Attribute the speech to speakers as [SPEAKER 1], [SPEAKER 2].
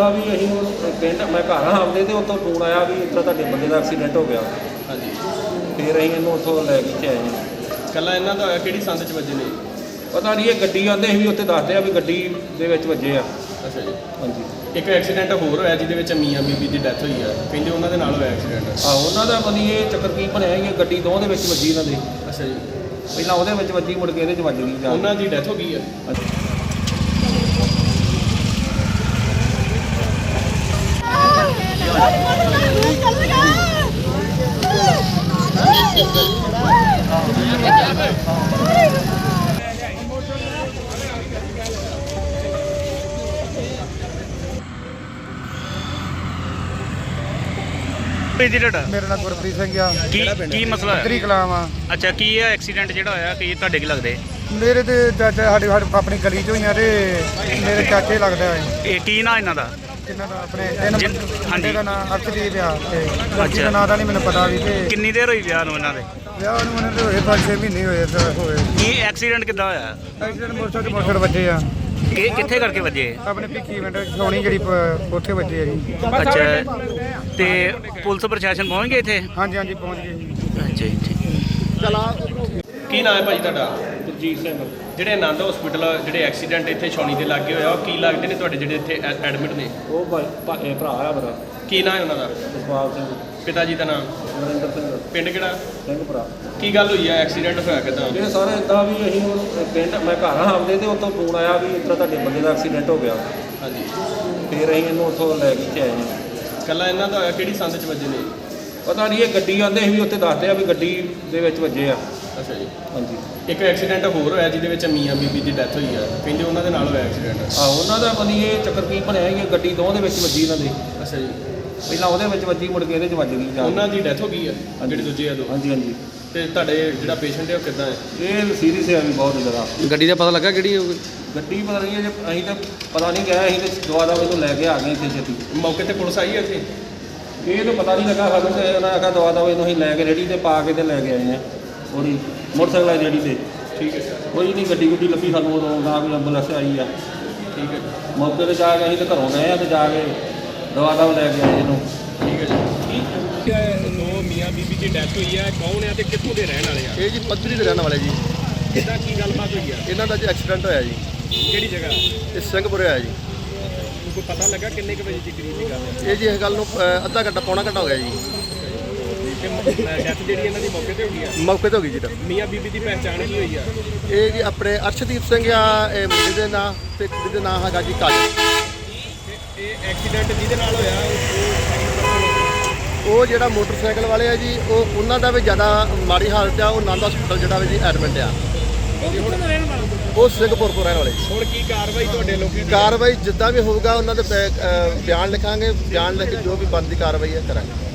[SPEAKER 1] ਆ ਵੀ ਅਸੀਂ ਉਹ ਪਿੰਡ ਮੈਂ ਘਰ ਆ ਆਉਂਦੇ ਤੇ ਉੱਥੋਂ ਫੋਨ ਆਇਆ ਵੀ ਇੱਦਾਂ ਤੁਹਾਡੇ ਬੰਦੇ ਦਾ ਐਕਸੀਡੈਂਟ ਹੋ ਗਿਆ।
[SPEAKER 2] ਹਾਂਜੀ।
[SPEAKER 1] ਫਿਰ ਅਸੀਂ ਇਹਨੂੰ ਉੱਥੋਂ ਲੈ ਕੇ ਇੱਥੇ ਆਏ। ਹਾਂ
[SPEAKER 2] ਕੱਲਾ ਇਹਨਾਂ ਦਾ ਹੋਇਆ ਕਿਹੜੀ ਸੰਦ ਚ ਵੱਜੇ ਨੇ?
[SPEAKER 1] ਪਤਾ ਨਹੀਂ ਇਹ ਗੱਡੀ ਆਉਂਦੇ ਸੀ ਵੀ ਉੱਥੇ ਦੱਸਦੇ ਆ ਵੀ ਗੱਡੀ ਦੇ ਵਿੱਚ ਵੱਜੇ ਆ।
[SPEAKER 2] ਅੱਛਾ ਜੀ।
[SPEAKER 1] ਹਾਂਜੀ।
[SPEAKER 2] ਇੱਕ ਐਕਸੀਡੈਂਟ ਹੋਰ ਹੋਇਆ ਜਿਹਦੇ ਵਿੱਚ ਮੀਆਂ ਬੀਬੀ ਦੀ ਡੈਥ ਹੋਈ ਆ। ਕਹਿੰਦੇ ਉਹਨਾਂ ਦੇ ਨਾਲ ਹੋਇਆ ਐਕਸੀਡੈਂਟ
[SPEAKER 1] ਆ ਉਹਨਾਂ ਦਾ ਬਣੀ ਇਹ ਚੱਕਰ ਕੀ ਬਣਿਆ ਇਹ ਗੱਡੀ ਦੋ ਦੇ ਵਿੱਚ ਵੱਜੀ ਇਹਨਾਂ ਦੇ।
[SPEAKER 2] ਅੱਛਾ ਜੀ।
[SPEAKER 1] ਪਹਿਲਾਂ ਉਹਦੇ ਵਿੱਚ ਵੱਜੀ ਮੁੜ ਕੇ ਇਹਦੇ 'ਚ ਵੱਜ ਗਈ ਜਾ। ਕੇ।
[SPEAKER 2] ਉਹਨਾਂ ਦੀ ਡੈਥ ਹੋ ਗਈ ਆ।
[SPEAKER 3] ਤੁਹਾਡਾ
[SPEAKER 4] ਮੇਰਾ ਨਾਮ ਗੁਰਪ੍ਰੀਤ ਸਿੰਘ ਆ।
[SPEAKER 3] ਕੀ ਕੀ ਮਸਲਾ ਹੈ
[SPEAKER 4] ਤਰੀ ਕਲਾਮ ਆ।
[SPEAKER 3] ਅੱਛਾ ਕੀ ਹੈ ਐਕਸੀਡੈਂਟ ਜਿਹੜਾ ਹੋਇਆ ਕੀ ਤੁਹਾਡੇ ਕੀ ਲੱਗਦੇ?
[SPEAKER 4] ਮੇਰੇ ਤੇ ਚਾਚਾ ਸਾਡੇ ਸਾਡੇ ਆਪਣੀ ਗਲੀ ਚੋਂ ਹੀ ਆ ਤੇ ਮੇਰੇ ਚਾਚੇ ਲੱਗਦਾ ਹੈ
[SPEAKER 3] ਇਹ ਕੀ ਨਾਂ ਇਹਨਾਂ ਦਾ?
[SPEAKER 4] ਕਿੰਨਾ ਦਾ ਆਪਣੇ ਤਿੰਨ
[SPEAKER 3] ਹਾਂਜੀ।
[SPEAKER 4] ਦਾ ਨਾਮ ਅਰਸ਼ਦੀਪ ਆ ਤੇ
[SPEAKER 3] ਅੱਛਾ।
[SPEAKER 4] ਦਾ ਨਾਂ ਦਾ ਨਹੀਂ ਮੈਨੂੰ ਪਤਾ ਵੀ ਤੇ
[SPEAKER 3] ਕਿੰਨੀ ਦੇਰ ਹੋਈ ਵਿਆਹ ਨੂੰ ਇਹਨਾਂ ਦੇ?
[SPEAKER 4] ਵਿਆਹ ਨੂੰ ਉਹਨਾਂ ਦੇ ਹੋਏ 5-6 ਮਹੀਨੇ ਹੋਏ ਹੋਏ।
[SPEAKER 3] ਕੀ ਐਕਸੀਡੈਂਟ ਕਿੱਦਾਂ ਹੋਇਆ?
[SPEAKER 4] ਐਕਸੀਡੈਂਟ ਮੋਟਰਸਾਈਕਲ ਮੋਟਰਸਾਈਕਲ ਵੱਜੇ ਆ।
[SPEAKER 3] ਕਿ ਕਿੱਥੇ ਕਰਕੇ ਵੱਜੇ?
[SPEAKER 4] ਆਪਣੇ ਭਿੱਖੀ ਇਵੈਂਟ ਸੋਣੀ ਜਿਹੜੀ ਪ- ਉੱਥੇ ਵੱਜੇ ਆ ਜੀ।
[SPEAKER 3] ਅੱਛਾ ਤੇ ਪੁਲਿਸ ਪ੍ਰਸ਼ਾਸਨ ਪਹੁੰਚ ਗਏ ਇੱਥੇ?
[SPEAKER 4] ਹਾਂਜੀ ਹਾਂਜੀ ਪਹੁੰਚ ਗਏ ਜੀ।
[SPEAKER 3] ਅੱਛਾ ਜੀ ਠੀਕ
[SPEAKER 2] ਕੀ ਨਾਮ ਹੈ ਭਾਈ ਤੁਹਾਡਾ?
[SPEAKER 1] ਗੁਰਜੀਤ ਸਿੰਘ।
[SPEAKER 2] ਜਿਹੜੇ ਆਨੰਦ ਹਸਪੀਟਲ ਜਿਹੜੇ ਐਕਸੀਡੈਂਟ ਇੱਥੇ ਛਾਉਣੀ ਦੇ ਲੱਗੇ ਹੋਇਆ ਉਹ ਕੀ ਲੱਗਦੇ ਨੇ ਤੁਹਾਡੇ ਜਿਹੜੇ ਇੱਥੇ ਐਡਮਿਟ ਨੇ?
[SPEAKER 1] ਉਹ ਭਾਈ- ਭਾ- ਇਹ ਭਰਾ ਆ ਮੇਰਾ।
[SPEAKER 2] ਕੀ ਨਾਮ ਹੈ ਉਹਨਾਂ ਦਾ?
[SPEAKER 1] ਜਸਪਾਲ ਸਿੰਘ।
[SPEAKER 2] ਪਿਤਾ ਜੀ ਦਾ ਨਾਮ?
[SPEAKER 1] ਨਰਿੰਦਰ ਸਿੰਘ।
[SPEAKER 2] ਪਿੰਡ ਕਿਹੜਾ?
[SPEAKER 1] ਸਿੰਘ ਭਰਾ।
[SPEAKER 2] ਕੀ ਗੱਲ ਹੋਈ ਹੈ ਐਕਸੀਡੈਂਟ ਹੋਇਆ ਕਿਦਾਂ?
[SPEAKER 1] ਇਹ ਸਾਰੇ ਇਦਾਂ ਵੀ ਅਸੀਂ ਉਹ ਪਿੰਡ ਮੈਂ ਘਰ ਆ ਆਉਂਦੇ ਤੇ ਉੱਥੋਂ ਫੋਨ ਆਇਆ ਵੀ ਇੱਦਾਂ ਤੁਹਾਡੇ ਬੰਦੇ ਦਾ ਐਕਸੀਡੈਂਟ ਹੋ ਗਿਆ।
[SPEAKER 2] ਹਾਂਜੀ।
[SPEAKER 1] ਫਿਰ ਅਸੀਂ ਇਹਨੂੰ ਉੱਥੋਂ ਲੈ ਕੇ ਇੱਥੇ ਆਏ ਹਾਂ।
[SPEAKER 2] ਕੱਲਾ ਇਹਨਾਂ ਦਾ ਹੋਇਆ ਕਿਹੜੀ ਸੰਦ ਚ ਵੱਜੇ ਨੇ?
[SPEAKER 1] ਪਤਾ ਨਹੀਂ ਇਹ ਗੱਡੀ ਆਉਂਦੇ ਸੀ ਵੀ ਉੱਥੇ ਦੱਸਦੇ ਆ ਵੀ ਗੱਡੀ ਦੇ ਵਿੱਚ ਵੱਜੇ ਆ।
[SPEAKER 2] ਅੱਛਾ ਜੀ।
[SPEAKER 1] ਹਾਂਜੀ।
[SPEAKER 2] ਇੱਕ ਐਕਸੀਡੈਂਟ ਹੋਰ ਹੋਇਆ ਜਿਹਦੇ ਵਿੱਚ ਮੀਆਂ ਬੀਬੀ ਦੀ ਡੈਥ ਹੋਈ ਆ। ਕਹਿੰਦੇ ਉਹਨਾਂ ਦੇ ਨਾਲ ਹੋਇਆ ਐਕਸੀਡੈਂਟ
[SPEAKER 1] ਆ ਉਹਨਾਂ ਦਾ ਬਣੀ ਇਹ ਚੱਕਰ ਕੀ ਬਣਿਆ ਇਹ ਗੱਡੀ ਦੋ ਦੇ ਵਿੱਚ ਵੱਜੀ ਇਹਨਾਂ ਦੇ।
[SPEAKER 2] ਅੱਛਾ ਜੀ।
[SPEAKER 1] ਪਹਿਲਾਂ ਉਹਦੇ ਵਿੱਚ ਵੱਜੀ ਮੁੜ ਕੇ ਇਹਦੇ 'ਚ ਵੱਜ ਗਈ ਜਾ ਕੇ।
[SPEAKER 2] ਉਹਨਾਂ ਦੀ ਡੈਥ ਹੋ ਗਈ ਆ ਜਿਹੜੇ ਦੂਜੇ ਆ ਦੋ।
[SPEAKER 1] ਹਾਂਜੀ ਹਾਂਜੀ।
[SPEAKER 2] ਤੇ ਤੁਹਾਡੇ ਜਿਹੜਾ ਪੇਸ਼ੈਂਟ ਹੈ ਉਹ ਕਿੱਦਾਂ ਹੈ?
[SPEAKER 1] ਇਹ ਸੀਰੀਅਸ ਹੈ ਵੀ ਬਹੁਤ ਜ਼ਿਆਦਾ।
[SPEAKER 5] ਗੱਡੀ ਦਾ ਪਤਾ ਲੱਗਾ ਕਿਹੜੀ ਹੋਊਗੀ
[SPEAKER 1] ਗੱਡੀ ਪਤਾ ਨਹੀਂ ਹੈ ਜੇ ਅਸੀਂ ਤਾਂ ਪਤਾ ਨਹੀਂ ਗਿਆ ਅਸੀਂ ਤੇ ਦਵਾ ਇਹਨੂੰ ਲੈ ਕੇ ਆ ਗਏ ਇੱਥੇ ਛੇਤੀ।
[SPEAKER 2] ਮੌਕੇ ਤੇ ਪੁਲਿਸ ਆਈ ਹੈ ਇੱਥੇ?
[SPEAKER 1] ਇਹ ਤਾਂ ਪਤਾ ਨਹੀਂ ਲੱਗਾ ਸਾਨੂੰ ਤੇ ਉਹਨਾਂ ਆਖਿਆ ਦਵਾ ਦਵਾ ਇਹਨੂੰ ਅਸੀਂ ਲੈ ਕੇ ਰੇੜੀ ਤੇ ਪਾ ਕੇ ਤੇ ਲੈ ਕੇ ਆਏ ਆ। ਉਹਦੀ ਮੋਟਰਸਾਈਕਲ ਵਾਲੀ ਰੇੜੀ ਤੇ।
[SPEAKER 2] ਠੀਕ ਹੈ
[SPEAKER 1] ਕੋਈ ਨਹੀਂ ਗੱਡੀ ਗੁੱਡੀ ਲੱਭੀ ਸਾਨੂੰ ਉਦੋਂ ਨਾ ਕੋਈ ਐਂਬੂਲੈਂਸ ਆਈ ਆ।
[SPEAKER 2] ਠੀਕ ਹੈ।
[SPEAKER 1] ਮੌਕੇ ਤੇ ਜਾ ਕੇ ਅਸੀਂ ਤੇ ਘਰੋਂ ਗਏ ਆ ਤੇ ਜਾ ਕੇ ਦਵਾ ਦਵਾ ਲੈ ਕੇ ਆਏ ਇਹਨੂੰ।
[SPEAKER 2] ਠੀਕ ਹੈ ਜੀ। ਦੋ ਮੀਆਂ ਬੀਬੀ ਦੀ ਡੈਥ ਹੋਈ ਹੈ। ਕੌਣ ਹੈ ਤੇ ਕਿੱਥੋਂ ਦੇ ਰਹਿਣ ਵਾਲੇ ਆ?
[SPEAKER 6] ਇਹ ਜੀ ਪੱਧਰੀ ਦੇ ਰਹਿਣ ਵਾਲੇ ਜੀ।
[SPEAKER 2] ਕਿੱਦਾਂ ਕੀ ਗੱਲਬਾਤ ਹੋਈ ਆ?
[SPEAKER 6] ਇਹਨਾਂ ਦਾ ਜੀ ਐਕਸੀਡੈਂਟ ਹੋਇਆ ਜੀ।
[SPEAKER 2] ਕਿਹੜੀ ਜਗ੍ਹਾ?
[SPEAKER 6] ਇਹ ਸਿੰਘਪੁਰੇ ਹੋਇਆ ਜੀ।
[SPEAKER 2] ਕੋਈ ਪਤਾ ਲੱਗਾ ਕਿੰਨੇ ਕੁ ਵਜੇ ਦੀ ਕਰੀਬ ਦੀ ਗੱਲ ਹੈ?
[SPEAKER 6] ਇਹ ਜੀ ਇਸ ਗੱਲ ਨੂੰ ਅੱਧਾ ਘੰਟਾ ਪੌਣਾ ਘੰਟਾ ਹੋ ਗਿਆ ਜੀ।
[SPEAKER 2] ਕਿ ਡੈਥ ਜਿਹੜੀ ਇਹਨਾਂ ਦੀ ਮੌਕੇ ਤੇ ਹੋ ਗਈ ਆ?
[SPEAKER 6] ਮੌਕੇ ਤੇ ਹੋ ਗਈ ਜੀ ਤਾਂ।
[SPEAKER 2] ਮੀਆਂ ਬੀਬੀ ਦੀ ਪਹਿਚਾਣ ਕੀ ਹੋਈ ਆ?
[SPEAKER 6] ਇਹ ਜੀ ਆਪਣੇ ਅਰਸ਼ਦੀਪ ਸਿੰਘ ਆ ਇਹ ਮੁੰਡੇ ਦੇ ਨਾਂ ਤੇ ਕੁੜੀ ਦੇ ਨਾਂ ਹੈਗਾ ਜੀ ਕਾਜਲ
[SPEAKER 2] ਤੇ ਇਹ ਐਕਸੀਡੈਂਟ ਜਿਹਦੇ ਨਾਲ ਹੋਇਆ ਉਹ
[SPEAKER 6] ਜਿਹੜਾ ਮੋਟਰਸਾਈਕਲ ਵਾਲੇ ਆ ਜੀ ਉਹ ਉਹਨਾਂ ਦਾ ਵੀ ਜ਼ਿਆਦਾ ਮਾੜੀ ਹਾਲਤ ਆ ਉਹ ਨੰਦ ਹਸਪੀਟਲ ਜਿਹੜਾ ਵੀ ਜੀ ਐਡਮਿਟ ਆ। ਉਹ ਸਿੰਘਪੁਰ ਤੋਂ ਰਹਿਣ ਵਾਲੇ ਜੀ।
[SPEAKER 2] ਹੁਣ ਕੀ ਕਾਰਵਾਈ ਤੁਹਾਡੇ ਲੋਕੀ
[SPEAKER 6] ਕਾਰਵਾਈ ਜਿੱਦਾਂ ਵੀ ਹੋਊਗਾ ਉਹਨਾਂ ਦੇ ਬਿਆਨ ਲਿਖਾਂਗੇ ਬਿਆਨ ਲਿਖ ਕੇ ਜੋ ਵੀ ਬਣਦੀ ਕਾਰਵਾਈ ਹੈ ਕਰਾਂਗੇ।